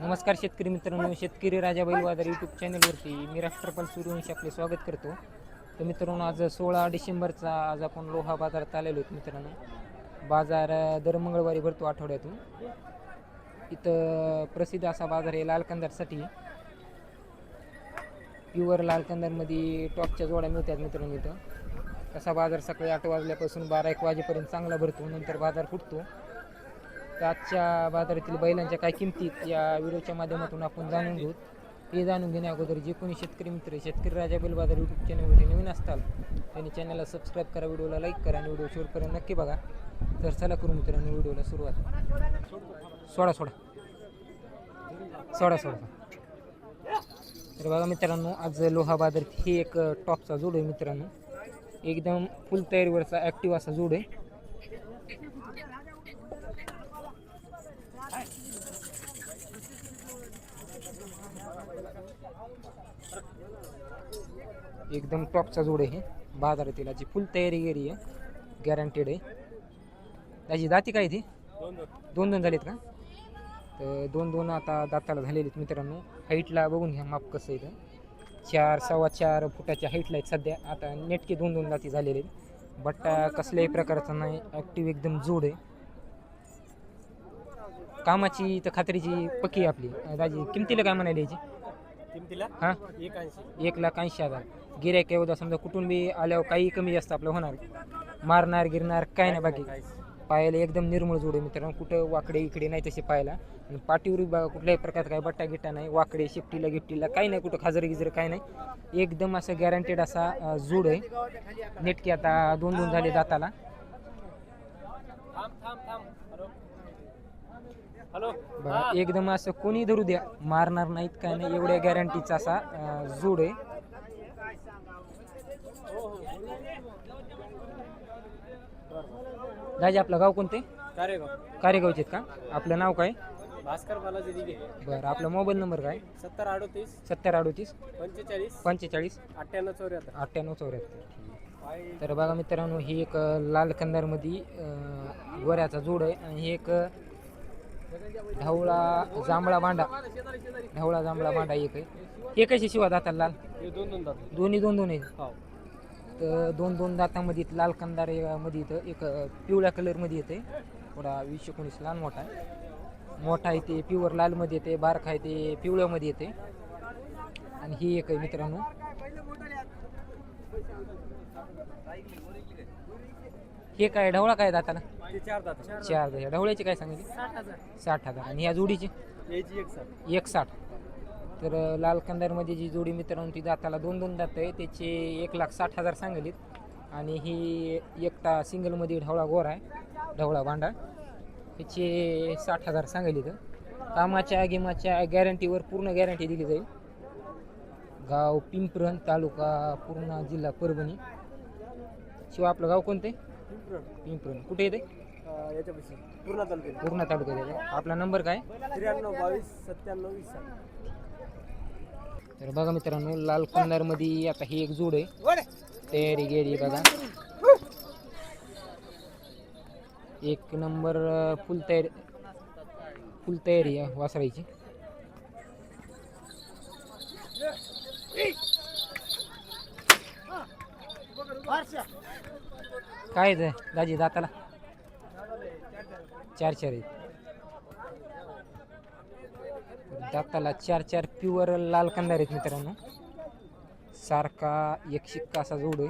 नमस्कार शेतकरी मित्रांनो शेतकरी राजा बैल बाजार यूट्यूब चॅनलवरती मी राष्ट्रपाल सूर्यवंशी आपले स्वागत करतो. तर मित्रांनो आज सोळा डिसेंबरचा आज आपण लोहा बाजारात आलेलो आहोत मित्रांनो. बाजार दर मंगळवारी भरतो आठवड्यातून. इथं प्रसिद्ध असा बाजार आहे लाल कंदारसाठी प्युअर लाल कंदारमध्ये टॉपच्या जोड्या मिळतात मित्रांनो इथं. तसा बाजार सकाळी आठ वाजल्यापासून बारा एक वाजेपर्यंत चांगला भरतो नंतर बाजार फुटतो. तर आजच्या बाजारातील बैलांच्या काय किमती या व्हिडिओच्या माध्यमातून आपण जाणून घेऊ. हे जाणून घेण्या अगोदर जे कोणी शेतकरी मित्र आहे, शेतकरी राजा बैल बाजार यूट्यूब चॅनलवरती नवीन असताल त्यांनी चॅनलला सबस्क्राईब करा व्हिडिओला लाईक करा आणि व्हिडिओ शेवटपर्यंत नक्की बघा. तर चला करू मित्रांनो व्हिडिओला सुरुवात. सोडा सोडा. सोडा सोडा. तर बघा मित्रांनो आज लोहा बाजार ही एक टॉपचा जोड आहे मित्रांनो. एकदम फुल तयारीवरचा ॲक्टिव्ह असा जोड आहे. एकदम टॉपचा जोड आहे हे. बाजारातील याची फुल तयारी गेली आहे. गॅरंटेड आहे. त्याची दाती काय ती? दोन दोन. झालीत का? तर दोन दोन आता दाताला झालेले आहेत मित्रांनो. हाईटला बघून घ्या माप कसं आहे इथं चार सव्वा चार फुटाच्या हाईटला आहेत सध्या. आता नेटके दोन दोन दाती झालेले आहेत. बट्टा कसल्याही प्रकारचा नाही. ॲक्टिव्ह एकदम जोड आहे. कामाची तर खात्रीची पक्की आपली. दाजी किमतीला काय म्हणाली याची? किमतीला? हां? एक ऐंशी एक लाख ऐंशी हजार. गिऱ्हाईक एवढा समजा कुठून बी आल्यावर काही कमी जास्त आपलं होणार. मारणार गिरणार काय नाही बाकी. पायाला एकदम निर्मळ जोड आहे मित्रांनो. कुठं वाकडे इकडे नाही तसे पायाला. आणि पाठीवर बघा कुठल्याही प्रकारचा काही बट्टा गिट्टा नाही. वाकडे शिफ्टीला गिफ्टीला काही नाही कुठं खाजर गिजर काही नाही. एकदम असं गॅरंटेड असा जोड आहे. नेटकी आता दोन दोन झाले दाताला. बघा एकदम असं कोणी धरू द्या मारणार नाहीत काय नाही एवढ्या गॅरंटीचा असा जोड आहे. दाजी आपलं गाव कोणते? कारेगाव. कारेगावचे आहेत का? आपलं नाव काय? भास्कर बालाजी दिघे. बरं आपला मोबाईल नंबर काय? सत्तर अडोतीस. सत्तर अडोतीस. पंचेचाळीस. पंचेचाळीस. अठ्ठ्याण्णव चौऱ्याहत्तर. अठ्ठ्याण्णव चौऱ्याहत्तर. तर बघा मित्रांनो ही एक लाल कंदारमध्ये अं, गोऱ्याचा जोड आहे आणि ही एक ढवळा जांभळा बांडा ढवळा जांभळा बांडा एक आहे. हे कशी शिवा दाताला लाल. दोन दोन दात दोन्ही दोन दोन आहेत. हो. तर दोन दोन दातामध्ये लाल कंदारमध्ये इथं एक पिवळ्या कलरमध्ये येते. थोडा वीस एकोणीस लहान मोठा आहे. मोठा आहे ते प्युअर लालमध्ये येते बारक आहे ते पिवळ्यामध्ये येते. आणि ही एक आहे मित्रांनो. हे काय ढवळा काय दाताला? चार दात. चार हजार. ढवळ्याचे काय सांगितले? साठ हजार. साठ हजार. आणि ह्या जोडीचे? याची एक सर एक साठ तर अं, लाल कंदारमध्ये जी जोडी मित्रांनो ती दाताला दोन दोन दात आहे. त्याचे एक लाख साठ हजार सांगलीत. आणि ही एकटा सिंगलमध्ये ढवळा गोर आहे. ढवळा भांडा. ह्याचे साठ हजार सांगलीत. कामाच्या गिमाच्या गॅरंटीवर पूर्ण गॅरंटी दिली जाईल. गाव पिंपरण तालुका पूर्ण जिल्हा परभणी. शिवाय आपलं गाव कोणते पिंपरण कुठे येते याच्यापाशी पूर्ण तालुक्यात पूर्ण तालुक्यात येते आपला नंबर काय त्र्याण्णव बावीस सत्त्याण्णव वीस तर बघा मित्रांनो लाल मध्ये आता ही एक जोड आहे तयारी गेली बघा एक नंबर फुल तयारी फुल तयारी आहे वासरायची काय आहे ते, दाजी दाताला? चार चार आहेत. दाताला चार चार प्युअर लाल कंदार आहेत मित्रांनो. सारखा एक शिक्का असा जोड आहे.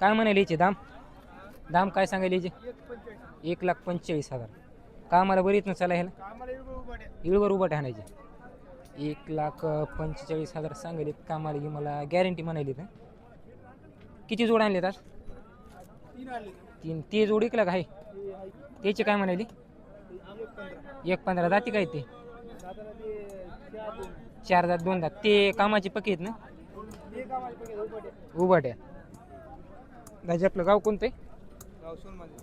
काय म्हणाले याचे दाम? दाम काय सांगायला याचे एक लाख पंचेचाळीस हजार. कामाला बरीच ना चला ह्याला इळवर उभा आणायचे. एक लाख पंचेचाळीस हजार सांगायलेत कामाला मला गॅरंटी म्हणाली तर किती जोड आणले आज? तीन. ते जोड इकला का आहे त्याचे काय म्हणाली? एक पंधरा जाती काय ते? चार दात दोन दात ते कामाचे पके आहेत ना? उभाट्या. दाजी आपलं गाव कोणतं आहे?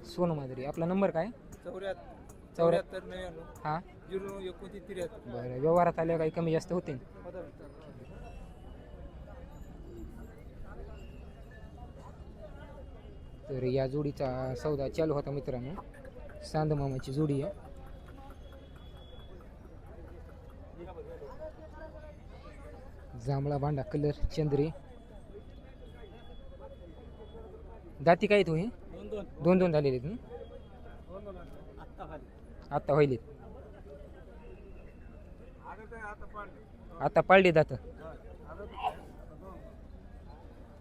सोनमाजरी. आपला नंबर काय? चौऱ्याहत्तर हां. बरं व्यवहारात आल्यावर काही कमी जास्त होते तर या जोडीचा सौदा चालू होता मित्रांनो. सांदमामाची जोडी आहे. जांभळा भांडा कलर चंद्रे. दाती काय तू हो हे दोन दोन झालेले आत्ता होईल आता पाळले जात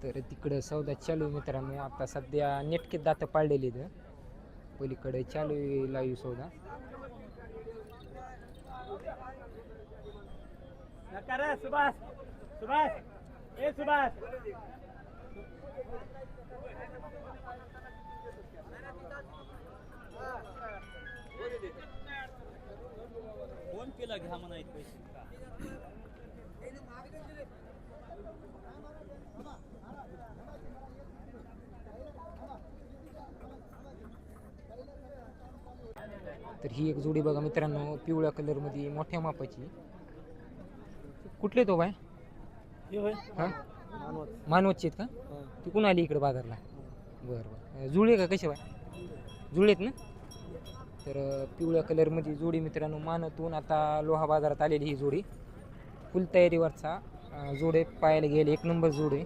तर तिकडं सौदा चालू आहे मित्रांनो. आता सध्या नेटके दात पाळलेले इथं पलीकडे चालू आहे लाईव्ह सौदा. नका रे सुभाष. सुभाष. ए सुभाष. फोन केला घ्या म्हणा पैसे तर ही एक जोडी बघा मित्रांनो पिवळ्या कलरमध्ये मोठ्या मापाची. कुठले तो बाय हे मानवतचे. आहेत का? ती कुण आली इकडे बाजारला? बरं बरं. जुळे का कसे बाय जुळेत ना? तर पिवळ्या कलरमध्ये जोडी मित्रांनो मानतून आता लोहा बाजारात आलेली ही जोडी. फुल तयारीवरचा जोडे पाहायला गेले. एक नंबर जोडे.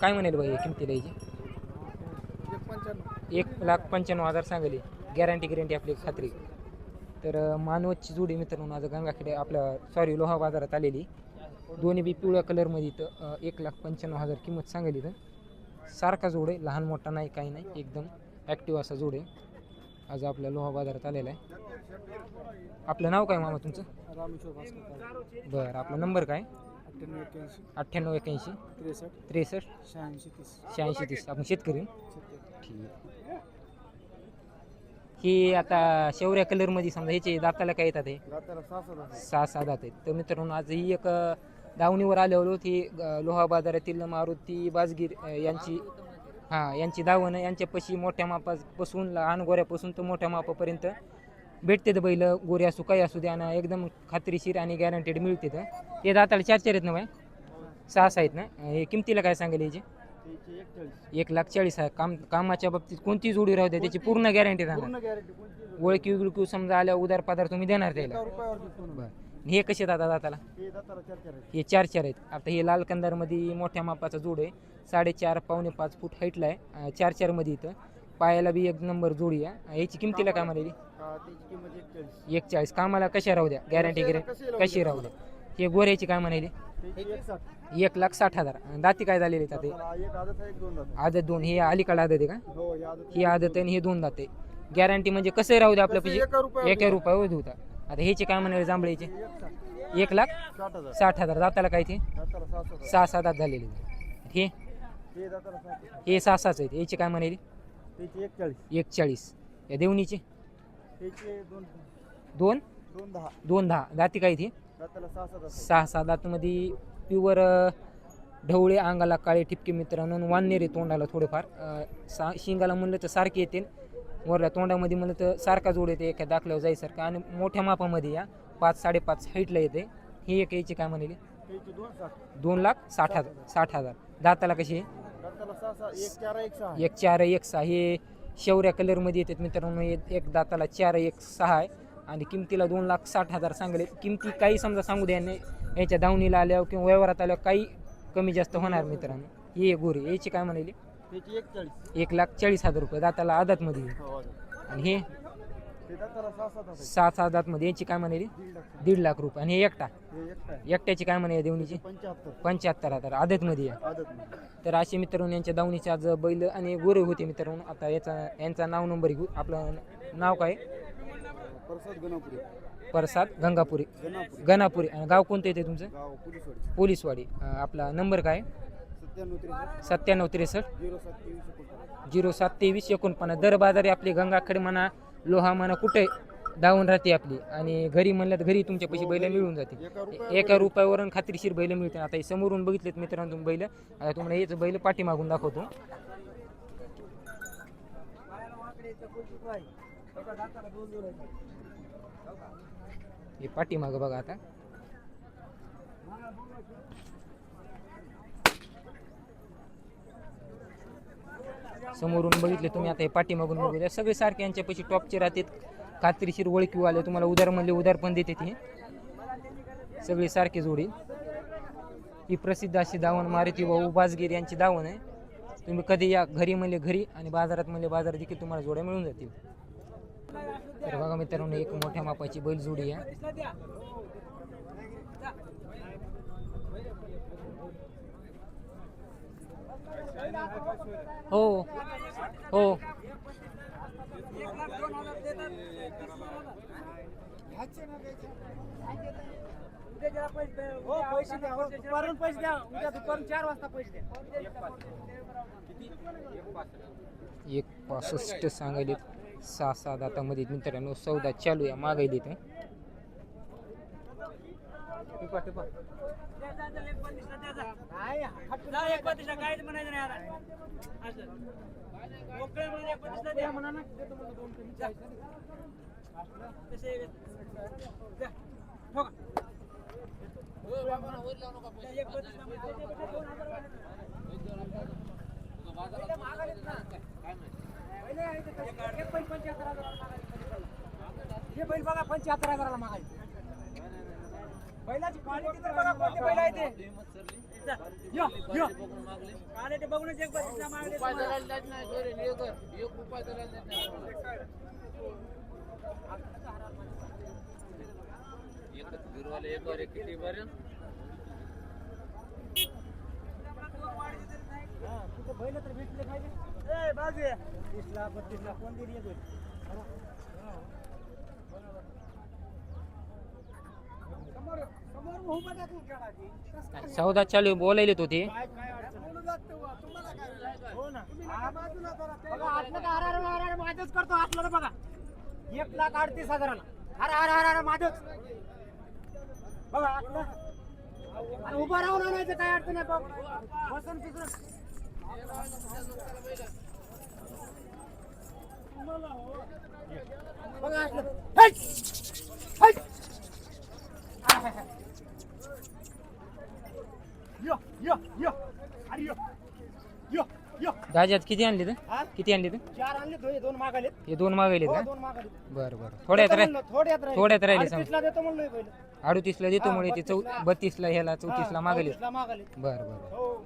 काय म्हणाल बाई किमतीला याची एक लाख पंच्याण्णव हजार सांगली. गॅरंटी गॅरंटी आपली खात्री. तर मानवतची जोडी मित्रांनो आज गंगाखेडे आपल्या सॉरी लोहा बाजारात आलेली. दोन्ही बी पिवळ्या कलरमध्ये इथं एक लाख पंच्याण्णव हजार किंमत सांगली इथं. सारखा जोड आहे लहान मोठा नाही काही नाही एकदम ॲक्टिव्ह असा जोड आहे. आज आपल्या लोहा बाजारात आलेला आहे. आपलं नाव काय मामा तुमचं? बरं आपला नंबर काय? अठ्ठ्याण्णव एक्याऐंशी त्रेसष्ट. त्रेसष्ट. शहाऐंशी तीस. शहाऐंशी तीस. आपण शेतकरी ठीक ही आता शेवऱ्या कलरमध्ये समजा ह्याचे दाताला काय येतात हे? दाताला सहा सात सहा सहा दात आहेत. तर मित्रांनो आज ही एक अ, दावणीवर आलेलो ती अ, लोहा बाजारातील मारुती बाजगीर अ, यांची हां यांची दावण यांच्यापाशी मोठ्या मापापासून लहान गोऱ्यापासून तर मोठ्या मापापर्यंत भेटते तर बैल गोरे असू काही असू द्या ना एकदम खात्रीशीर आणि गॅरंटेड मिळते तर ते दाताला चार चार आहेत ना बाय सहा सहा आहेत ना? हे किमतीला काय सांगेल याची एक लाख चाळीस आहे काम कामाच्या बाबतीत कोणती जोडी राहू द्या त्याची पूर्ण गॅरंटी राहणार पूर्ण गॅरंटी कोणती ओळखी विळखी समजा आल्या उदार पदार्थ तुम्ही देणार त्याला. एका रुपयावर हे कसे दादा दाताला? हे दाताला चार चार आहेत. हे चार चार आहेत. आता हे लाल कंदारमध्ये मोठ्या मापाचा जोड आहे. साडेचार पावणे पाच फूट हाईटला आहे. अं, चार चारमध्ये इथं. पायाला बी एक नंबर जोडी आहे. याची किमतीला काय म्हणाली? हा, त्याची किंमत एकचाळीस. एक चाळीस कामाला कशा राहू द्या? गॅरंटी गॅरंटी कशी राहू द्या? हे गोऱ्याची काय म्हणाली एक लाख साठ हजार. दाती काय झालेली आहेत आता? आदत दोन. हे अलीकडे आदत आहे का? ही आदत आहे आणि हे दोन दाते. गॅरंटी म्हणजे कसं राहू दे आपल्या पैसे? एका रुपयावर होता आता ह्याचे काय म्हणाले जांभळीचे एक लाख साठ हजार. दाताला काय ते? सहा सात सहा दात झालेले हे? हे सहा सहाच आहेत. याची काय म्हणाले एक चाळीस या देवणीचे? दोन? दोन दोन दहा दोन दहा. दाती काय ती? सहा सहा दातमध्ये प्युअर ढवळे अंगाला काळे ठिपके मित्रांनो वाननेरे तोंडाला थोडेफार. सा शिंगाला म्हणलं तर सारखे येते. वरल्या तोंडामध्ये म्हणलं तर सारखा जोड येते एका दाखल्यावर जायसारखा आणि मोठ्या मापामध्ये या पाच साडेपाच हाईटला येते. ही एक याची काय म्हणाली? दोन लाख साठ हजार साठ हजार. दाताला कशी आहे? एक चार एक सहा हे शेवऱ्या कलरमध्ये येतात मित्रांनो. एक दाताला चार एक सहा आहे. आणि किमतीला दोन लाख साठ हजार सांगले. किमती काही समजा सांगू द्या नाही याच्या दावणीला आल्यावर किंवा व्यवहारात आल्यावर काही कमी जास्त होणार मित्रांनो. ही गोरी याची काय म्हणाली? एक लाख चाळीस हजार रुपये दाताला आदातमध्ये. हो. आणि हे? सात सहा दातमध्ये याची काय म्हणाली? दीड लाख रुपये. आणि हे एकटा. एकट्याची काय म्हणाली देवणीची? पंच्याहत्तर. हजार. आदतमध्ये तर असे मित्रांनो यांच्या दावणीचे आज बैल आणि गोरे होते मित्रांनो. आता याचा यांचा नाव नंबर घेऊ. आपलं नाव काय? प्रसाद गणापुरी. प्रसाद गंगापुरी. गणापुरी. गणापुरी. आणि गाव कोणतं येते तुमचं? गाव पोलीसवाडी. पोलीसवाडी. अं, आपला नंबर काय? सत्त्याण्णव त्रेसष्ट. सत्त्याण्णव त्रेसष्ट. झिरो सात तेवीस एकोणपन्नास. झिरो सात तेवीस एकोणपन्नास. दर बाजारी आपली गंगाखेड म्हणा लोहा म्हणा कुठे दावून राहते आपली. आणि घरी म्हणलं तर घरी तुमच्या पैसे बैल मिळून जाते एका रुपयावरून खात्रीशीर बैल मिळते आता हे समोरून बघितलेत मित्रांनो तुम्ही बैल. आता तुम्हाला हेच बैल पाठीमागून दाखवतो. हे पाठीमागं बघा आता. समोरून बघितले तुम्ही आता हे पाठीमागून बघितले सगळे सारखे यांच्यापाशी टॉपचे राहतात. कात्रीशीर ओळखी आले तुम्हाला उदार म्हणले उदार पण देते ते सगळे सारखे जोडी. ही प्रसिद्ध अशी दावण मारुती भाऊ बाजगीर यांची दावण आहे. तुम्ही कधी या घरी म्हणले घरी आणि बाजारात म्हणले बाजारात देखील तुम्हाला जोड्या मिळून जातील. तर बघा मित्रांनो एक मोठ्या मापाची बैलजोडी आहे. हो हो. दुपारून पैसे द्या उद्या दुपारून चार वाजता पैसे द्या एक पासष्ट सांगायले सहा सात दातामध्ये मित्रांनो. सौदा चालू आहे ना. देतो म्हणलं हे बैल बघा पंच्याहत्तर हजाराला मागायचे बैलाची क्वालिटी तर बघा कोणते बैल आहे ते जा, यो, यो. क्वालिटी बघूनच एक बत्तीसला मागले तुम्हाला. हा, कुठं बैल तर भेटले पाहिजे तीसला बत्तीसला कोण दिली आहे? सौदा चालू. आहे, बोलायलेत होते नाही. हो माझंच करतो आतलं बघा. एक लाख अडतीस हजाराला. हर हर हर हर माझंच बघा आतलं उभं राहून आणायचं काय अडचण नाही बघ. बसून तिकडं. दाजात किती आणले तर? किती आणले तर चार आणले दोन दोन मागाले हे दोन मागायलेत हो, का? दोन मागाले बरं बरं. थोड्यात राहील थोड्यात राहिले. थोड्यात राहिले समज. अडतीसला देतो पहिलं. अडतीसला देतो मुळे ते चौ बत्तीसला. ह्याला चौतीसला मागायले चौतीसला मागाले बरं बरं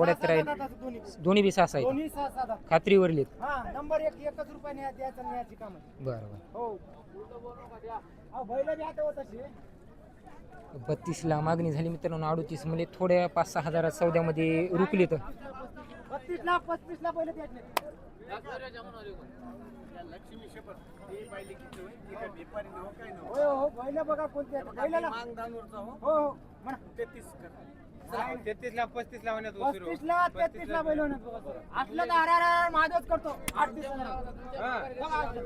हो सहा- राहील. दोन्ही दोन्ही बी सहा आहेत. दोन्ही सहा सात आठ. खात्रीवरलेत हा नंबर एक एकच रुपयाने द्यायचं आणि न्यायची काम. आहे. बरं. हो. अहो बैल बी आता होत अशी बत्तीसला मागणी झाली मित्रांनो अडतीस म्हणजे थोड्या पाच सहा हजारात सौद्यामध्ये रुकली तर बत्तीस ला पस्तीस ला बैल द्यायचे होय हो बैल बघा कोणते आहेत. बैलाला हो. हो म्हणा. तेहतीस ला पस्तीस ला होण्यात पस्तीस ला तेहतीस ला बैल होणार बघा सर. असलं तर हरा हरा माझच करतो. आठ दिवस बघा असलं.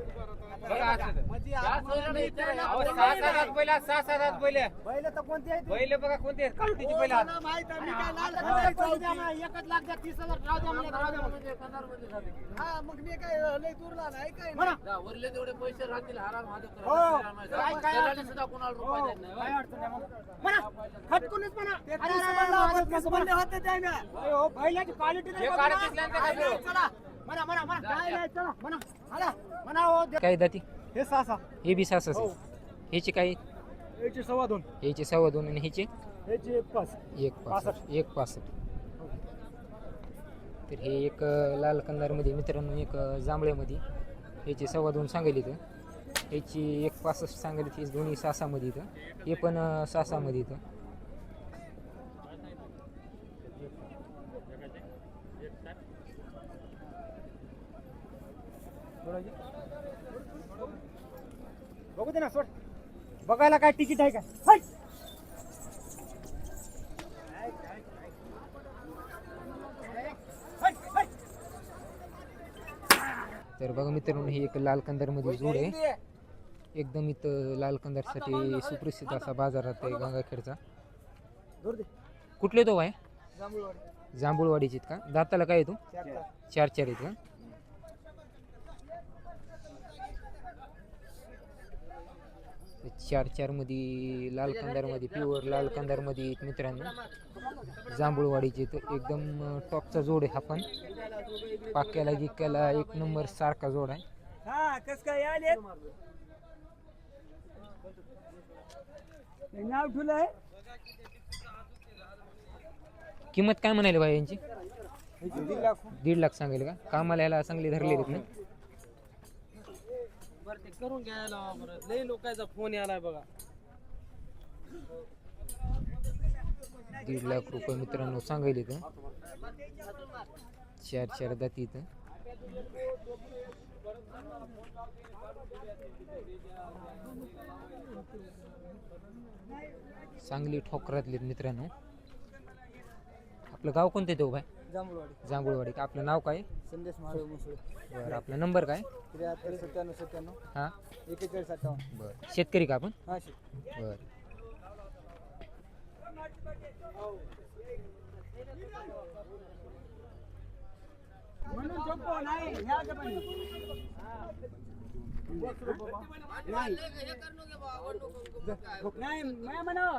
पहिला सहा सात बैल बैल तर कोणते आहेत? बैल बघा कोणते आहेत? कालवटीची बैल आहेत. आता पैसे द्या मला, एकच लाख द्या तीस हजार राहू द्या मला, राहू द्या मला. हा मग मी काय लय दूरला नाही काय? म्हणा. वरले तेवढे पैसे राहतील हाराम हात हो. काय काय अडचण? सुद्धा कोणाला हो, रुपये देत नाही. काय अडचण नाही म्हणा. म्हणा खटकूनच म्हणा. अरे, अरे, अरे, बैलाची क्वालिटी काय हो दाती? हे सहा सहा हे बी सासच. हो. ह्याचे काय? याचे सव्वा दोन. ह्याचे सव्वा दोन आणि ह्याचे? याचे एक पाच. एक पासष्ट. एक पासष्ट. तर हे एक अं, लाल कंदारमध्ये मित्रांनो एक अं, जांभळ्यामध्ये ह्याचे सव्वा दोन सांगायले इथं. ह्याची एक पासष्ट सांगायले ती दोन्ही सासामध्ये इथं. हे पण अं, सासामध्ये इथं. बघू दे ना सोड. बघायला काय तिकीट आहे का. तर बघा मित्रांनो ही एक लाल कंदारमध्ये जोड आहे. एकदम इथं लाल कंदारसाठी सुप्रसिद्ध असा बाजारात आहे गंगाखेडचा. कुठले तो आहे जांभूळवाडी. जांभूळवाडीचे का? दाताला काय येतो. चार चार आहेत का? चार चारमध्ये लाल कंदारमध्ये प्युअर लाल कंदारमध्ये आहेत मित्रांनो. जांभूळवाडीचे तर एकदम टॉपचा जोड आहे हा पण. पाक्याला गिक्याला एक नंबर सारखा जोड आहे. हा कस काय आले? नाव ठुलं आहे? किंमत काय म्हणाली भाई यांची? दीड लाख. दीड लाख सांगेल का? कामाला याला चांगली धरलेली आहेत ना? बरं ते करून घ्यायला बरं. लई लोकांचा फोन यायलाय बघा. दीड लाख रुपये मित्रांनो सांगायला इथं. चार चार दाती इथं. चांगली ठोकरातली मित्रांनो. आपलं गाव कोणतं तो भाई? जांभूळवाडी. जांभूळवाडी. का आपलं नाव काय? संदेश महादेव मुसळे. बरं आपला नंबर काय? त्र्याहत्तर सत्त्याण्णव सत्त्याण्णव. हां? एकेचाळीस अठ्ठावन्न बरं. शेतकरी का आपण? हा शे बरं. नाही म्हणा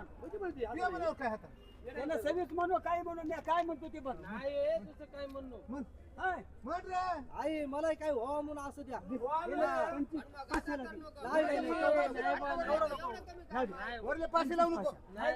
त्यांना सव्वीस म्हणू काय म्हणून मी काय म्हणतो ते पण नाही तुझं काय म्हणणं हाय. आई मला काय व्हावं म्हणून असं द्या पंचवीस पाचशेला दे. नाही, नाही, नाही, नाही, नाही, नाही, नाही, नाही. नाही,